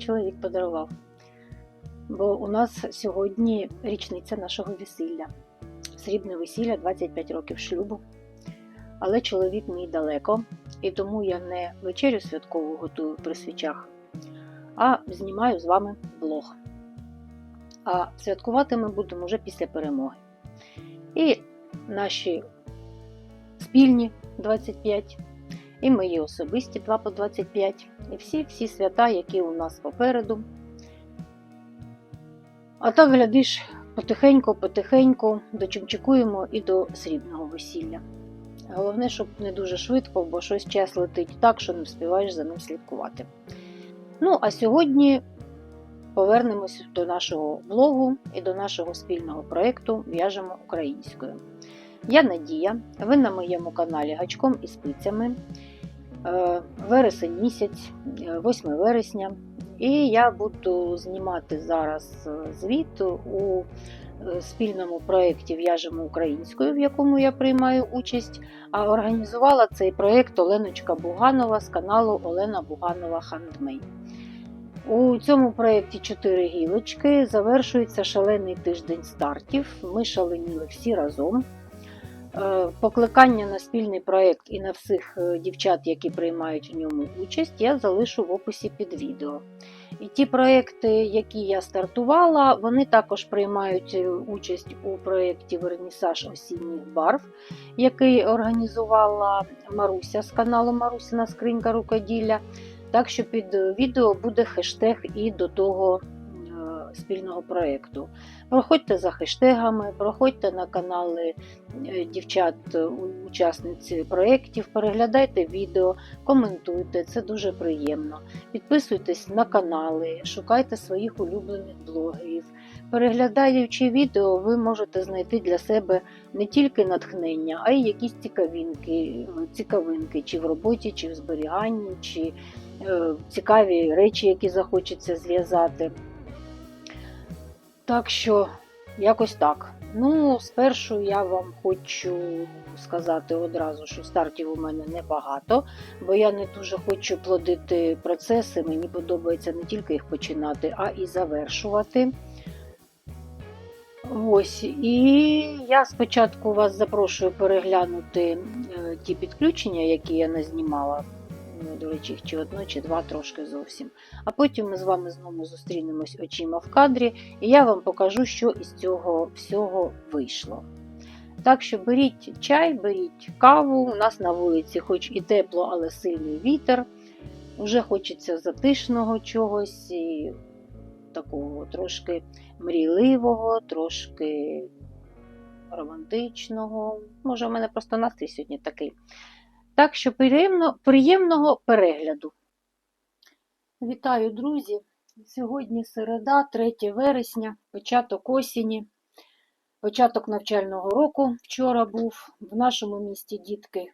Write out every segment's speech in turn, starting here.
чоловік подарував. Бо у нас сьогодні річниця нашого весілля. Срібне весілля 25 років шлюбу. Але чоловік мій далеко, і тому я не вечерю святкову готую при свічах, а знімаю з вами блог. А святкувати ми будемо вже після перемоги. І наші спільні 25, і мої особисті 2 по 25, і всі всі свята, які у нас попереду. А так, глядиш, потихеньку-потихеньку дочимчикуємо і до срібного весілля. Головне, щоб не дуже швидко, бо щось час летить так, що не встигаєш за ним слідкувати. Ну, а сьогодні повернемось до нашого блогу і до нашого спільного проєкту В'яжемо українською. Я Надія, ви на моєму каналі Гачком і спицями. Е, Вересень місяць, е, 8 вересня. І я буду знімати зараз е, звіт у е, спільному проєкті В'яжемо українською, в якому я приймаю участь. А організувала цей проєкт Оленочка Буганова з каналу Олена Буганова Хандмей. У цьому проєкті чотири гілочки. Завершується шалений тиждень стартів. Ми шаленіли всі разом. Е, Покликання на спільний проєкт і на всіх е, дівчат, які приймають в ньому участь, я залишу в описі під відео. І ті проєкти, які я стартувала, вони також приймають е, участь у проєкті Вернісаж осінніх барв, який організувала Маруся з каналу Марусина Скринька Рукоділля. Так що під відео буде хештег і до того спільного проєкту. Проходьте за хештегами, проходьте на канали е, дівчат, е, проєктів, переглядайте відео, коментуйте, це дуже приємно. Підписуйтесь на канали, шукайте своїх улюблених блогерів. Переглядаючи відео, ви можете знайти для себе не тільки натхнення, а й якісь цікавинки, цікавинки чи в роботі, чи в зберіганні, чи е, цікаві речі, які захочеться зв'язати. Так що, якось так. Ну, спершу я вам хочу сказати одразу, що стартів у мене небагато, бо я не дуже хочу плодити процеси. Мені подобається не тільки їх починати, а і завершувати. Ось, і я спочатку вас запрошую переглянути е, ті підключення, які я назнімала. До речі, чи одно, чи два трошки зовсім. А потім ми з вами знову зустрінемось очима в кадрі, і я вам покажу, що із цього всього вийшло. Так що беріть чай, беріть каву. У нас на вулиці, хоч і тепло, але сильний вітер. Уже хочеться затишного чогось, і такого трошки мрійливого, трошки романтичного. Може, у мене просто настрій сьогодні такий. Так що приємно, приємного перегляду. Вітаю, друзі! Сьогодні середа, 3 вересня, початок осені, початок навчального року вчора був. В нашому місті дітки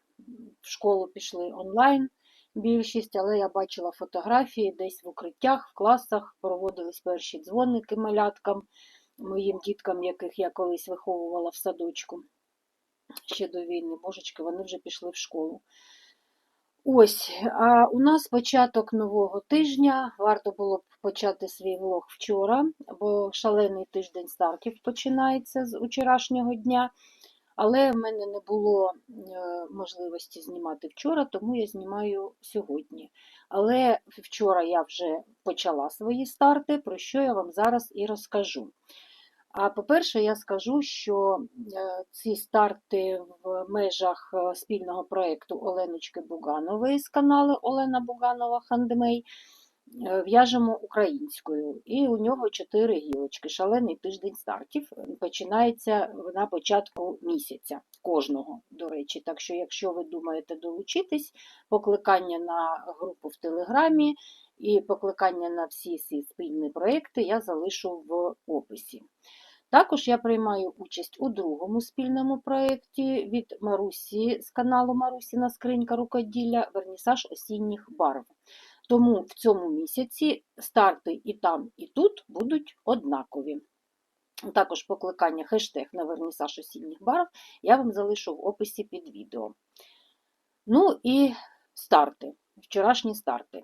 в школу пішли онлайн більшість, але я бачила фотографії десь в укриттях, в класах проводились перші дзвоники маляткам, моїм діткам, яких я колись виховувала в садочку ще до війни. Божечки, вони вже пішли в школу. Ось, а у нас початок нового тижня. Варто було б почати свій влог вчора, бо шалений тиждень стартів починається з вчорашнього дня. Але в мене не було е, можливості знімати вчора, тому я знімаю сьогодні. Але вчора я вже почала свої старти, про що я вам зараз і розкажу. А по-перше, я скажу, що е, ці старти в межах е, спільного проєкту Оленочки Буганової з каналу Олена Буганова Хандмей е, в'яжемо українською. І у нього чотири гілочки. Шалений тиждень стартів починається на початку місяця, кожного, до речі. Так що, якщо ви думаєте долучитись, покликання на групу в Телеграмі і покликання на всі ці спільні проєкти я залишу в описі. Також я приймаю участь у другому спільному проєкті від Марусі з каналу Марусіна Скринька рукоділля Вернісаж осінніх барв. Тому в цьому місяці старти і там, і тут будуть однакові. Також покликання хештег на вернісаж осінніх барв я вам залишу в описі під відео. Ну і старти, вчорашні старти.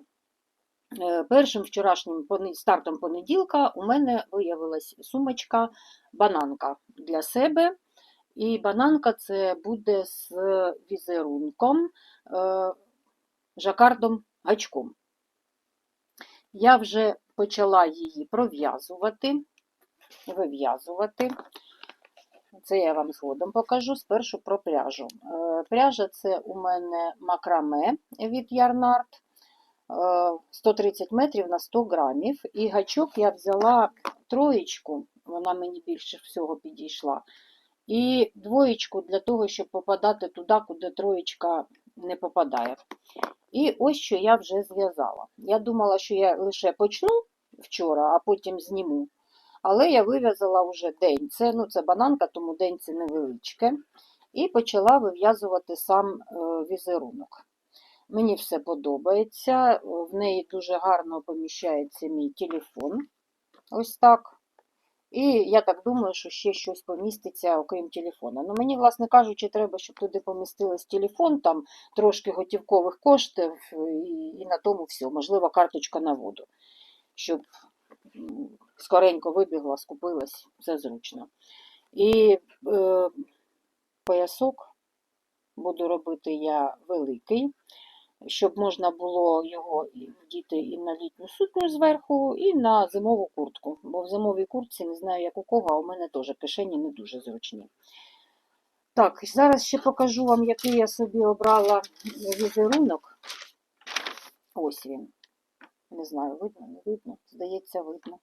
Е, Першим вчорашнім стартом понеділка у мене виявилась сумочка бананка для себе. І бананка це буде з візерунком, е, жакардом гачком. Я вже почала її пров'язувати, вив'язувати. Це я вам згодом покажу. Спершу про пряжу. Е, Пряжа це у мене макраме від Ярнард. 130 метрів на 100 грамів. І гачок я взяла троєчку, вона мені більше всього підійшла. І двоєчку для того, щоб попадати туди, куди троєчка не попадає. І ось що я вже зв'язала. Я думала, що я лише почну вчора, а потім зніму. Але я вив'язала вже день. Це, ну, це бананка, тому день це невеличке. І почала вив'язувати сам е, візерунок. Мені все подобається. В неї дуже гарно поміщається мій телефон. Ось так. І я так думаю, що ще щось поміститься, окрім телефона. Ну, мені, власне кажучи, треба, щоб туди помістилось телефон, там трошки готівкових коштів, і, і на тому все. Можливо, карточка на воду. Щоб скоренько вибігла, скупилась, все зручно. І е, поясок буду робити я великий щоб можна було його і вдіти і на літню сукню зверху, і на зимову куртку. Бо в зимовій куртці не знаю, як у кого, а у мене теж кишені не дуже зручні. Так, зараз ще покажу вам, який я собі обрала візерунок. Ось він. Не знаю, видно, не видно. Здається, видно.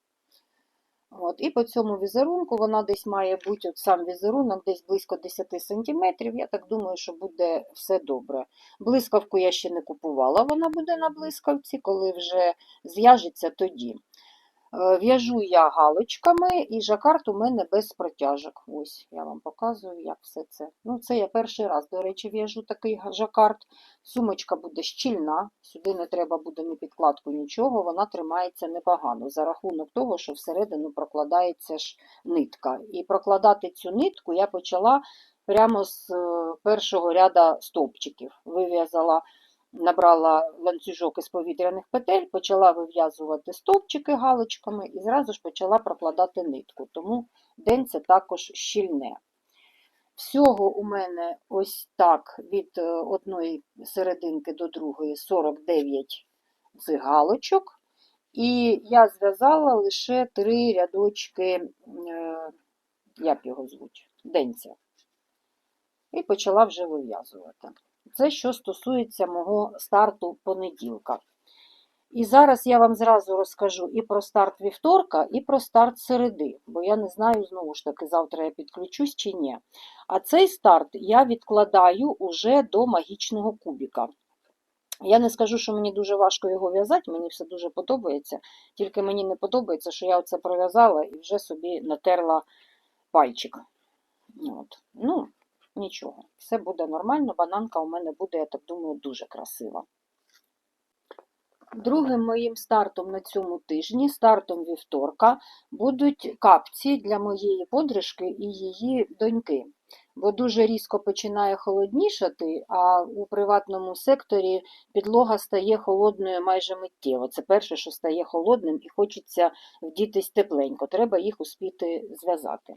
От, і по цьому візерунку вона десь має бути, от сам візерунок, десь близько 10 см. Я так думаю, що буде все добре. Блискавку я ще не купувала, вона буде на блискавці, коли вже зв'яжеться тоді. Е, В'яжу я галочками, і жакард у мене без протяжок. Ось я вам показую, як все це. Ну, це я перший раз, до речі, в'яжу такий жакард. Сумочка буде щільна, сюди не треба буде ні підкладку, нічого, вона тримається непогано за рахунок того, що всередину прокладається ж нитка. І прокладати цю нитку я почала прямо з е, першого ряда стовпчиків. Вив'язала набрала ланцюжок із повітряних петель, почала вив'язувати стовпчики галочками і зразу ж почала прокладати нитку, тому день це також щільне. Всього у мене ось так від е, одної серединки до другої 49 цих галочок. І я зв'язала лише три рядочки, е, як його звуть, денця. І почала вже вив'язувати. Це що стосується мого старту понеділка. І зараз я вам зразу розкажу і про старт вівторка, і про старт середи, бо я не знаю, знову ж таки, завтра я підключусь чи ні. А цей старт я відкладаю уже до магічного кубіка. Я не скажу, що мені дуже важко його в'язати, мені все дуже подобається. Тільки мені не подобається, що я оце пров'язала і вже собі натерла пальчик. От. Ну, Нічого, все буде нормально, бананка у мене буде, я так думаю, дуже красива. Другим моїм стартом на цьому тижні, стартом вівторка, будуть капці для моєї подружки і її доньки. Бо дуже різко починає холоднішати, а у приватному секторі підлога стає холодною майже миттєво. Це перше, що стає холодним, і хочеться вдітись тепленько. Треба їх успіти зв'язати.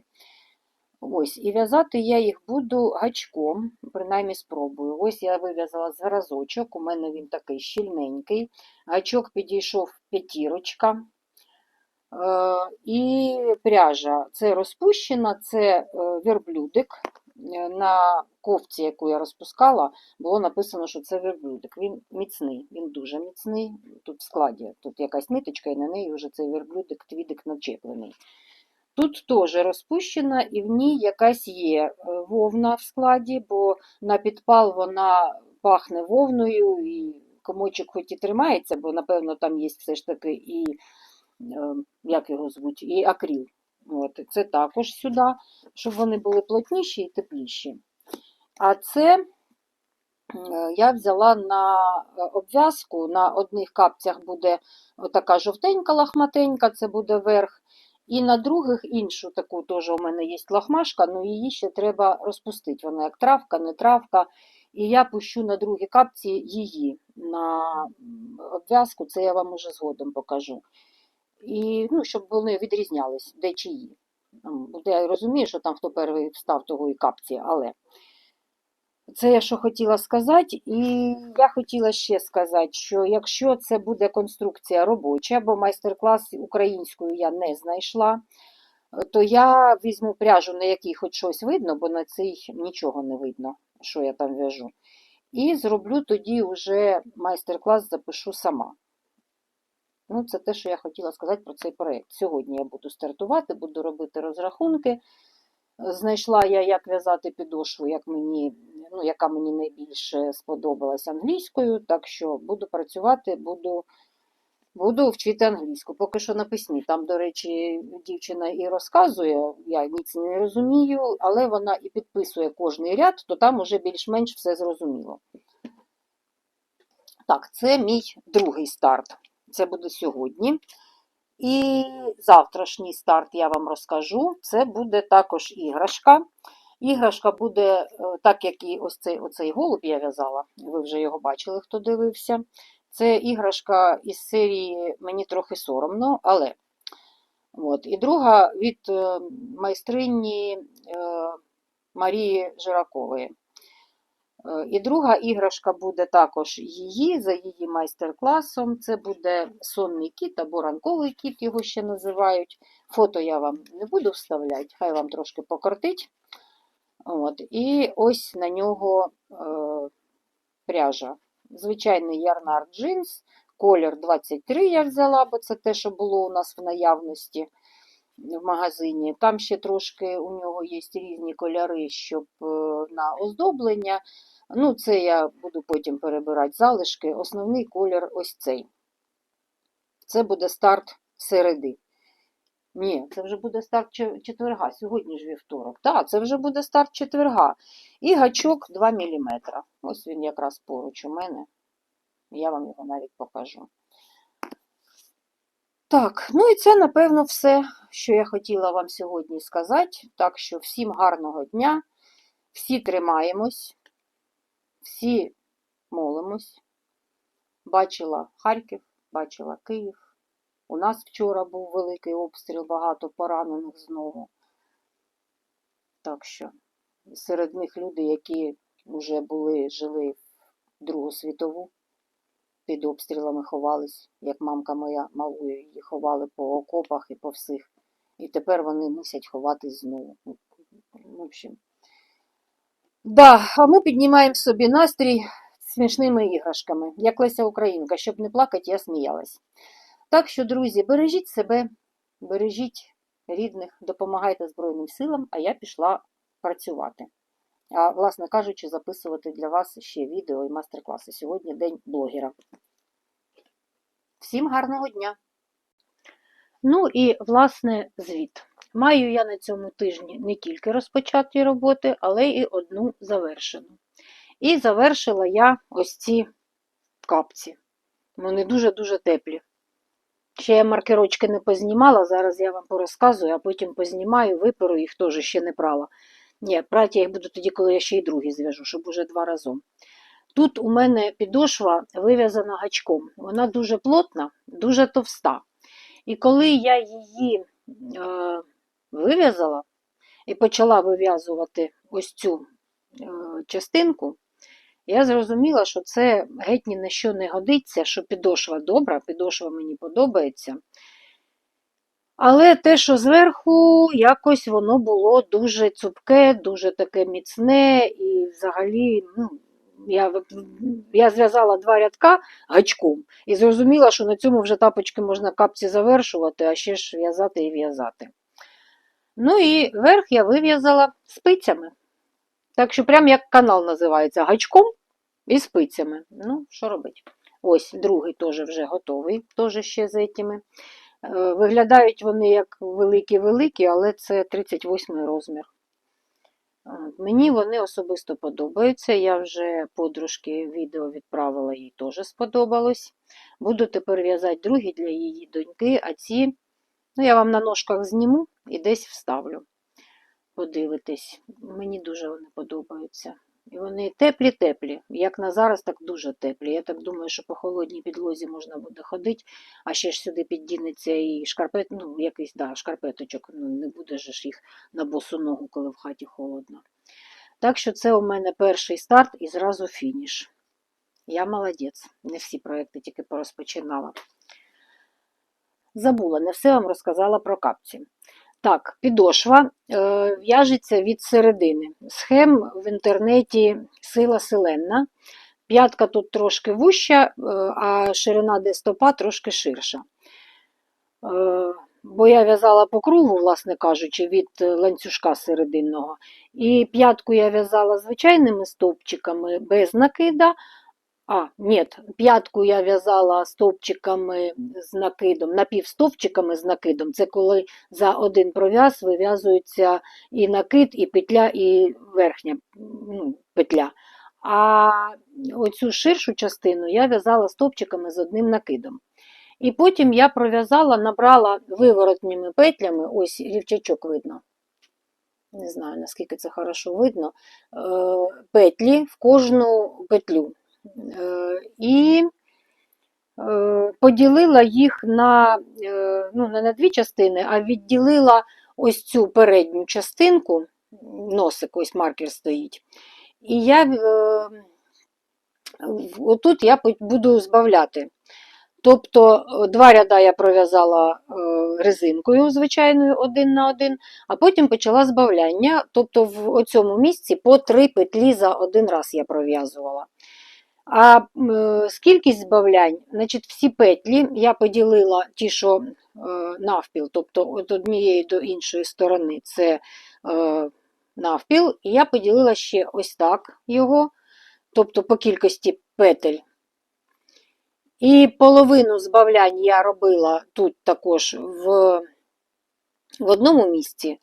Ось, і в'язати я їх буду гачком, принаймні спробую. Ось я вив'язала зразочок, у мене він такий щільненький. Гачок підійшов п'ятірочка. Е, і пряжа. Це розпущена, це е, верблюдик. Е, На ковці, яку я розпускала, було написано, що це верблюдик. Він міцний, він дуже міцний. Тут в складі тут якась ниточка, і на неї вже цей верблюдик, твідик начеплений. Тут теж розпущена, і в ній якась є е, вовна в складі, бо на підпал вона пахне вовною, і комочок хоч і тримається, бо, напевно, там є все ж таки і, е, як його звуть, і акріл. От, це також сюди, щоб вони були плотніші і тепліші. А це е, я взяла на обв'язку, на одних капцях буде така жовтенька лахматенька, це буде верх. І на других іншу таку теж у мене є лахмашка, але її ще треба розпустити. Вона як травка, не травка. І я пущу на другі капці її на обв'язку, це я вам уже згодом покажу. І ну, щоб вони відрізнялись, де чиї. М, Я розумію, що там хто перший встав того і капці, але це я що хотіла сказати. І я хотіла ще сказати, що якщо це буде конструкція робоча, бо майстер-клас українською я не знайшла, то я візьму пряжу, на якій хоч щось видно, бо на цій нічого не видно, що я там в'яжу. І зроблю тоді вже майстер-клас, запишу сама. Ну, це те, що я хотіла сказати про цей проєкт. Сьогодні я буду стартувати, буду робити розрахунки. Знайшла я, як в'язати підошву, як мені, ну, яка мені найбільше сподобалась англійською, так що буду працювати, буду, буду вчити англійську. Поки що на письмі. Там, до речі, дівчина і розказує, я ніц не розумію, але вона і підписує кожний ряд, то там уже більш-менш все зрозуміло. Так, це мій другий старт. Це буде сьогодні. І завтрашній старт я вам розкажу. Це буде також іграшка. Іграшка буде, е, так як і ось цей, оцей голуб я в'язала, ви вже його бачили, хто дивився. Це іграшка із серії Мені трохи соромно, але. От. І друга від е, майстрині е, Марії Жиракової. І друга іграшка буде також її, за її майстер-класом. Це буде сонний кіт або ранковий кіт, його ще називають. Фото я вам не буду вставляти, хай вам трошки покортить. От. І ось на нього е, пряжа. Звичайний ярнар джинс, колір 23 я взяла, бо це те, що було у нас в наявності в магазині. Там ще трошки у нього є різні кольори, щоб е, на оздоблення. Ну, це я буду потім перебирати залишки. Основний колір ось цей. Це буде старт середи. Ні, це вже буде старт четверга. Сьогодні ж вівторок. Так, це вже буде старт четверга. І гачок 2 мм. Ось він якраз поруч у мене. Я вам його навіть покажу. Так, ну і це, напевно, все, що я хотіла вам сьогодні сказати. Так що всім гарного дня, всі тримаємось, всі молимось. Бачила Харків, бачила Київ. У нас вчора був великий обстріл, багато поранених знову. Так що серед них люди, які вже були, жили в Другу світову, під обстрілами ховались, як мамка моя малою, її ховали по окопах і по всіх. І тепер вони мусять ховатись знову. В общем. Да, а ми піднімаємо собі настрій смішними іграшками, як Леся Українка, щоб не плакати, я сміялась. Так що, друзі, бережіть себе, бережіть рідних, допомагайте Збройним силам, а я пішла працювати. А, власне кажучи, записувати для вас ще відео і майстер-класи. Сьогодні день блогера. Всім гарного дня! Ну і, власне, звіт. Маю я на цьому тижні не тільки розпочаті роботи, але і одну завершену. І завершила я ось ці капці. Вони дуже-дуже теплі. Ще я маркерочки не познімала, зараз я вам порозказую, а потім познімаю, виперу їх теж ще не прала. Ні, прати я їх буду тоді, коли я ще й другі зв'яжу, щоб уже два разом. Тут у мене підошва вив'язана гачком. Вона дуже плотна, дуже товста. І коли я її е, вив'язала і почала вив'язувати ось цю е, частинку, я зрозуміла, що це геть ні на що не годиться, що підошва добра, підошва мені подобається. Але те, що зверху, якось воно було дуже цупке, дуже таке міцне, і взагалі, ну, я, я зв'язала два рядка гачком і зрозуміла, що на цьому вже тапочки можна капці завершувати, а ще ж в'язати і в'язати. Ну і верх я вив'язала спицями. Так що, прям як канал називається, гачком і спицями. Ну, що робити? Ось другий теж вже готовий, теж ще з этими. Е, Виглядають вони як великі-великі, але це 38 розмір. Мені вони особисто подобаються. Я вже подружки відео відправила, їй теж сподобалось. Буду тепер в'язати другі для її доньки, а ці ну, я вам на ножках зніму і десь вставлю. Подивитись. Мені дуже вони подобаються. І вони теплі-теплі. Як на зараз, так дуже теплі. Я так думаю, що по холодній підлозі можна буде ходити, а ще ж сюди піддінеться і шкарпет, ну, якийсь, да, шкарпеточок. Ну, не буде ж їх на босу ногу, коли в хаті холодно. Так що це у мене перший старт і зразу фініш. Я молодець. Не всі проекти тільки порозпочинала. Забула, не все вам розказала про капці. Так, підошва е, в'яжеться від середини. Схем в інтернеті сила селенна. П'ятка тут трошки вуща, е, а ширина де стопа трошки ширша. Е, бо я в'язала по кругу, власне кажучи, від ланцюжка серединного. І п'ятку я в'язала звичайними стовпчиками без накида. А, ні, п'ятку я в'язала стовпчиками з накидом, напівстовпчиками з накидом. Це коли за один пров'яз вив'язується і накид, і петля, і верхня ну, петля. А оцю ширшу частину я в'язала стовпчиками з одним накидом. І потім я пров'язала, набрала виворотніми петлями, ось рівчачок видно. Не знаю, наскільки це хорошо видно. е, Петлі в кожну петлю. Е, І е, поділила їх на, е, ну, не на дві частини, а відділила ось цю передню частинку, носик, ось маркер стоїть. І я отут я буду збавляти. Тобто два ряда я пров'язала резинкою звичайною один на один, а потім почала збавляння. Тобто в цьому місці по три петлі за один раз я пров'язувала. А е, скількість збавлянь, значить, всі петлі я поділила ті, що е, навпіл, тобто від однієї до іншої сторони. Це е, навпіл, і я поділила ще ось так його, тобто по кількості петель. І половину збавлянь я робила тут також в, в одному місці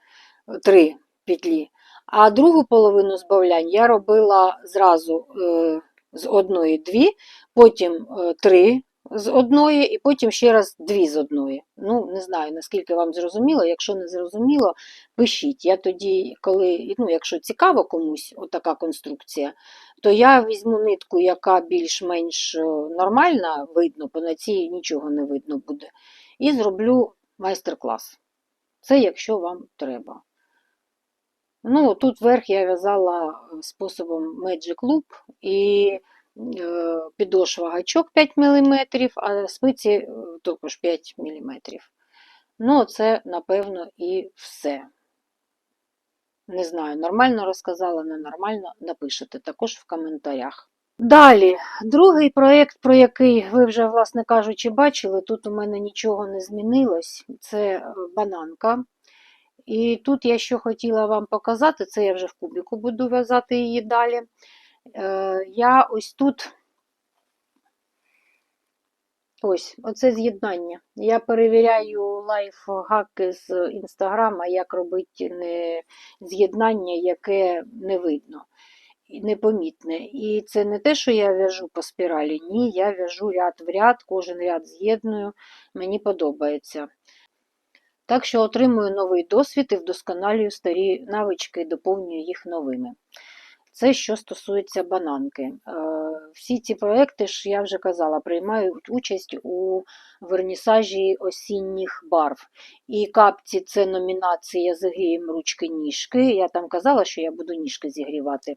три петлі, а другу половину збавлянь я робила зразу з одної дві, потім е, три з одної, і потім ще раз дві з одної. Ну, не знаю, наскільки вам зрозуміло. Якщо не зрозуміло, пишіть. Я тоді, коли, ну, якщо цікаво комусь отака конструкція, то я візьму нитку, яка більш-менш е, нормальна, видно, бо на цій нічого не видно буде. І зроблю майстер-клас. Це якщо вам треба. Ну, тут верх я в'язала е, способом Magic Loop і е, підошва гачок 5 мм, а спиці е, також 5 мм. Ну, це, напевно, і все. Не знаю, нормально розказала, ненормально, напишете також в коментарях. Далі, другий проєкт, про який ви вже, власне кажучи, бачили, тут у мене нічого не змінилось. Це бананка. І тут я що хотіла вам показати, це я вже в кубіку буду в'язати її далі. Е, Я ось тут ось, оце з'єднання. Я перевіряю лайфхаки з інстаграма, як робити не з'єднання, яке не видно, непомітне. І це не те, що я в'яжу по спіралі, ні, я в'яжу ряд в ряд, кожен ряд з'єдную, мені подобається. Так що отримую новий досвід і вдосконалюю старі навички, доповнюю їх новими. Це що стосується бананки. Е, Всі ці проекти, ж я вже казала, приймають участь у вернісажі осінніх барв. І капці це номінація зігрієм ручки-ніжки. Я там казала, що я буду ніжки зігрівати.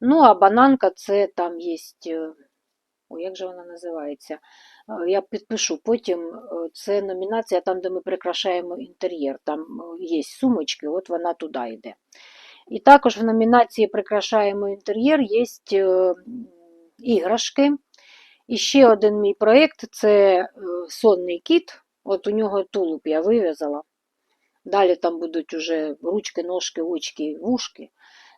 Ну, а бананка це там є. О, як же вона називається? Е, Я підпишу потім. е, Це номінація там, де ми прикрашаємо інтер'єр. Там е, є сумочки, от вона туди йде. І також в номінації Прикрашаємо інтер'єр є іграшки. І ще один мій проєкт це сонний кіт. От у нього тулуб я вив'язала. Далі там будуть уже ручки, ножки, очки, вушки.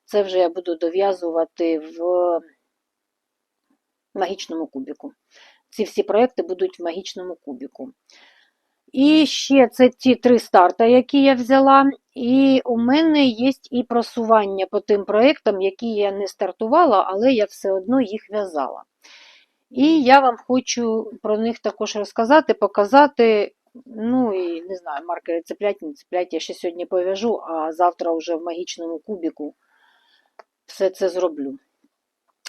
Це вже я буду дов'язувати в магічному кубіку. Ці всі проекти будуть в магічному кубіку. І ще це ті три старта, які я взяла. І у мене є і просування по тим проектам, які я не стартувала, але я все одно їх в'язала. І я вам хочу про них також розказати, показати. Ну і не знаю, маркери цеплять, не цеплять. Я ще сьогодні пов'яжу, а завтра вже в магічному кубіку все це зроблю.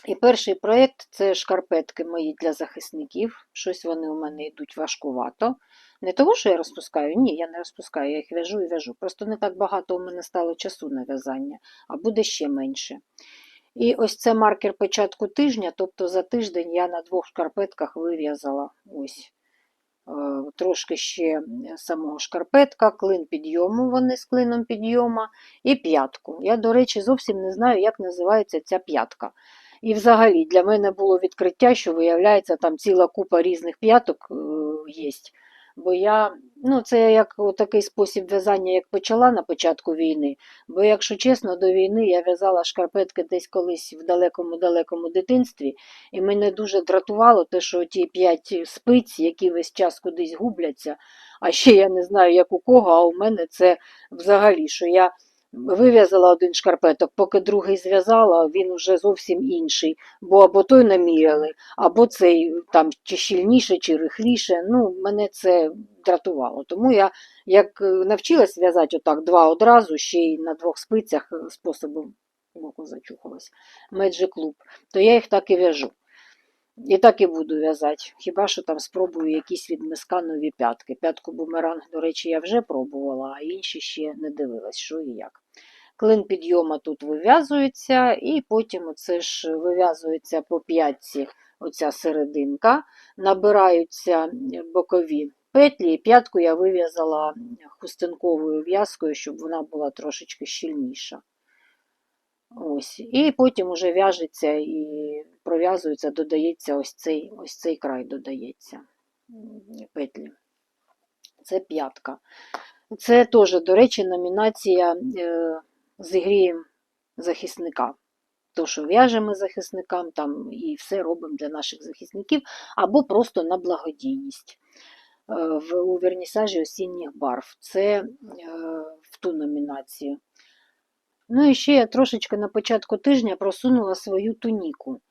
І перший проєкт це шкарпетки мої для захисників. Щось вони у мене йдуть важкувато. Не того, що я розпускаю, ні, я не розпускаю, я їх в'яжу і в'яжу. Просто не так багато у мене стало часу на в'язання, а буде ще менше. І ось це маркер початку тижня, тобто за тиждень я на двох шкарпетках вив'язала ось е, трошки ще самого шкарпетка, клин підйому, вони з клином підйома, і п'ятку. Я, до речі, зовсім не знаю, як називається ця п'ятка. І взагалі для мене було відкриття, що виявляється, там ціла купа різних п'яток е, є. Бо я, ну це як такий спосіб в'язання, як почала на початку війни. Бо, якщо чесно, до війни я в'язала шкарпетки десь колись в далекому-далекому дитинстві, і мене дуже дратувало те, що ті п'ять спиць, які весь час кудись губляться, а ще я не знаю, як у кого, а у мене це взагалі, що я вив'язала один шкарпеток, поки другий зв'язала, він уже зовсім інший. Бо або той наміряли, або цей там чи щільніше, чи рихліше. Ну, мене це дратувало. Тому я як е, навчилась в'язати отак два одразу, ще й на двох спицях е, способом боку зачухалась, Magic Loop, то я їх так і в'яжу. І так і буду в'язати. Хіба що там спробую якісь від нові п'ятки. П'ятку бумеранг, до речі, я вже пробувала, а інші ще не дивилась, що і як. Клин підйома тут вив'язується, і потім оце ж вив'язується по п'ятці оця серединка, набираються бокові петлі, і п'ятку я вив'язала хустинковою в'язкою, щоб вона була трошечки щільніша. Ось. І потім уже в'яжеться і пров'язується, додається ось цей, ось цей край додається петлі. Це п'ятка. Це теж, до речі, номінація е, зігрієм захисника. То, що в'яжемо захисникам там і все робимо для наших захисників, або просто на благодійність е, в, у вернісажі осінніх барв. Це е, в ту номінацію. Ну і ще я трошечки на початку тижня просунула свою туніку.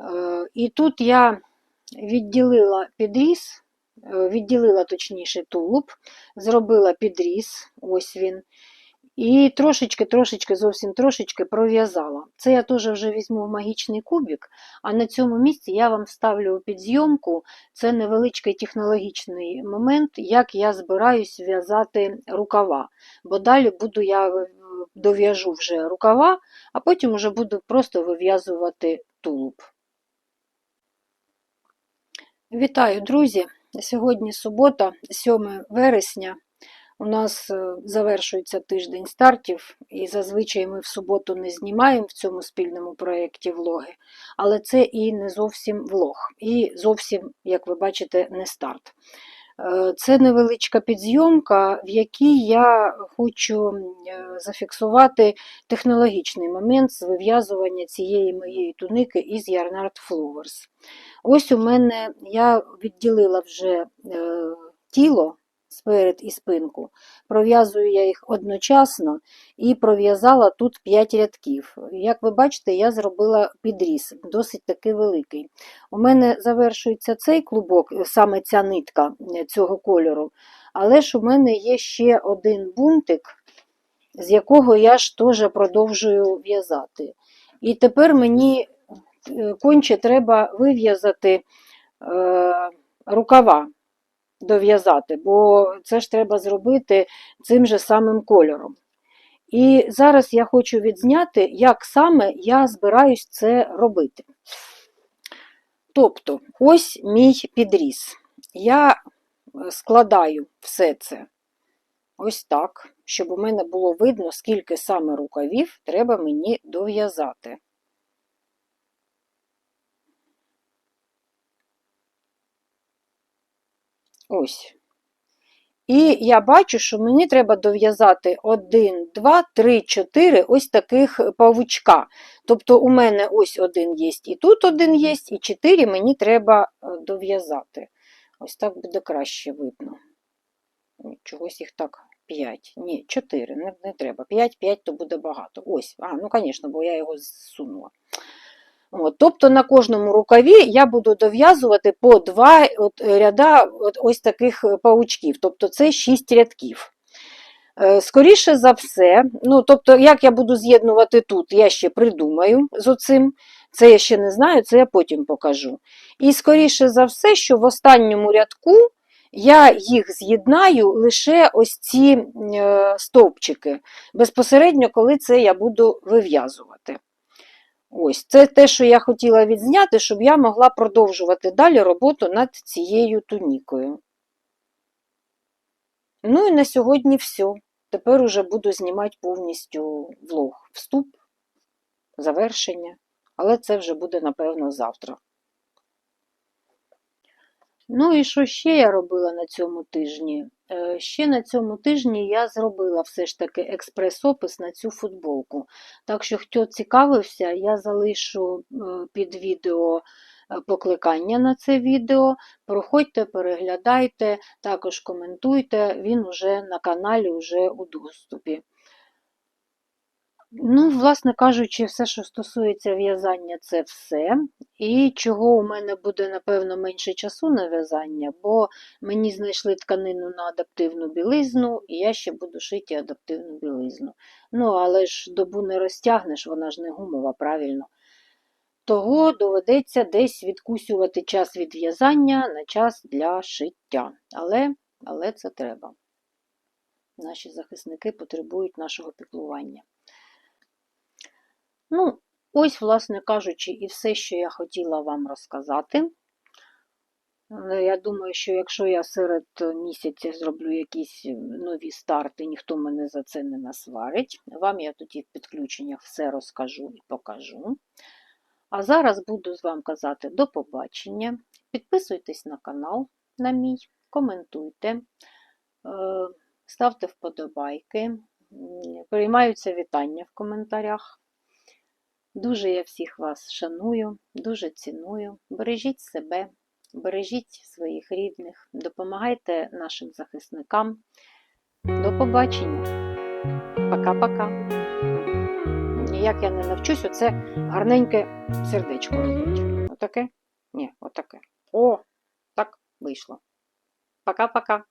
Е, І тут я відділила підріз, е, відділила точніше тулуб, зробила підріз, ось він. І трошечки-трошечки, зовсім трошечки пров'язала. Це я теж вже візьму в магічний кубик, а на цьому місці я вам вставлю під зйомку. Це невеличкий технологічний момент, як я збираюсь в'язати рукава. Бо далі буду я е, дов'яжу вже рукава, а потім вже буду просто вив'язувати тулуб. Вітаю, друзі! Сьогодні субота, 7 вересня. У нас е, завершується тиждень стартів, і зазвичай ми в суботу не знімаємо в цьому спільному проєкті влоги, але це і не зовсім влог, і зовсім, як ви бачите, не старт. Е, Це невеличка підзйомка, в якій я хочу е, зафіксувати технологічний момент з вив'язування цієї моєї туники із Yarnard Flowers. Ось у мене я відділила вже тіло сперед і спинку. Пров'язую я їх одночасно і пров'язала тут 5 рядків. Як ви бачите, я зробила підріз, досить таки великий. У мене завершується цей клубок, саме ця нитка цього кольору, але ж у мене є ще один бунтик, з якого я ж теж продовжую в'язати. І тепер мені конче треба вив'язати е, рукава дов'язати, бо це ж треба зробити цим же самим кольором. І зараз я хочу відзняти, як саме я збираюсь це робити. Тобто, ось мій підріз. Я складаю все це ось так, щоб у мене було видно, скільки саме рукавів треба мені дов'язати. Ось. І я бачу, що мені треба дов'язати 1, 2, 3, 4 ось таких павучка. Тобто у мене ось один є, і тут один є, і 4 мені треба е, дов'язати. Ось так буде краще видно. Чогось їх так 5. Ні, 4, не, не треба. 5, 5 то буде багато. Ось, а, ну, звісно, бо я його зсунула. От, Тобто на кожному рукаві я буду дов'язувати по два от, ряда от, ось таких паучків, тобто це 6 рядків. Е, скоріше за все, ну, тобто, як я буду з'єднувати тут, я ще придумаю з оцим. Це я ще не знаю, це я потім покажу. І скоріше за все, що в останньому рядку я їх з'єднаю лише ось ці е, стовпчики, безпосередньо, коли це я буду вив'язувати. Ось, це те, що я хотіла відзняти, щоб я могла продовжувати далі роботу над цією тунікою. Ну і на сьогодні все. Тепер уже буду знімати повністю влог. Вступ, завершення, але це вже буде, напевно, завтра. Ну і що ще я робила на цьому тижні? Е, Ще на цьому тижні я зробила все ж таки експрес-опис на цю футболку. Так що, хто цікавився, я залишу е, під відео е, покликання на це відео. Проходьте, переглядайте, також коментуйте, він уже на каналі, уже у доступі. Ну, власне кажучи, все, що стосується в'язання, це все. І чого у мене буде, напевно, менше часу на в'язання, бо мені знайшли тканину на адаптивну білизну, і я ще буду шити адаптивну білизну. Ну, але ж добу не розтягнеш, вона ж не гумова, правильно. Того доведеться десь відкусювати час від в'язання на час для шиття. Але, але це треба. Наші захисники потребують нашого піклування. Ну, ось, власне кажучи, і все, що я хотіла вам розказати. Я думаю, що якщо я серед місяця зроблю якісь нові старти, ніхто мене за це не насварить. Вам я тоді в підключеннях все розкажу і покажу. А зараз буду з вами казати до побачення. Підписуйтесь на канал на мій, коментуйте, е, ставте вподобайки, приймаються вітання в коментарях. Дуже я всіх вас шаную, дуже ціную. Бережіть себе, бережіть своїх рідних, допомагайте нашим захисникам. До побачення. Пока-пока. Ніяк я не навчусь оце гарненьке сердечко робити. Отаке? Ні, отаке. О, так вийшло. Пока-пока.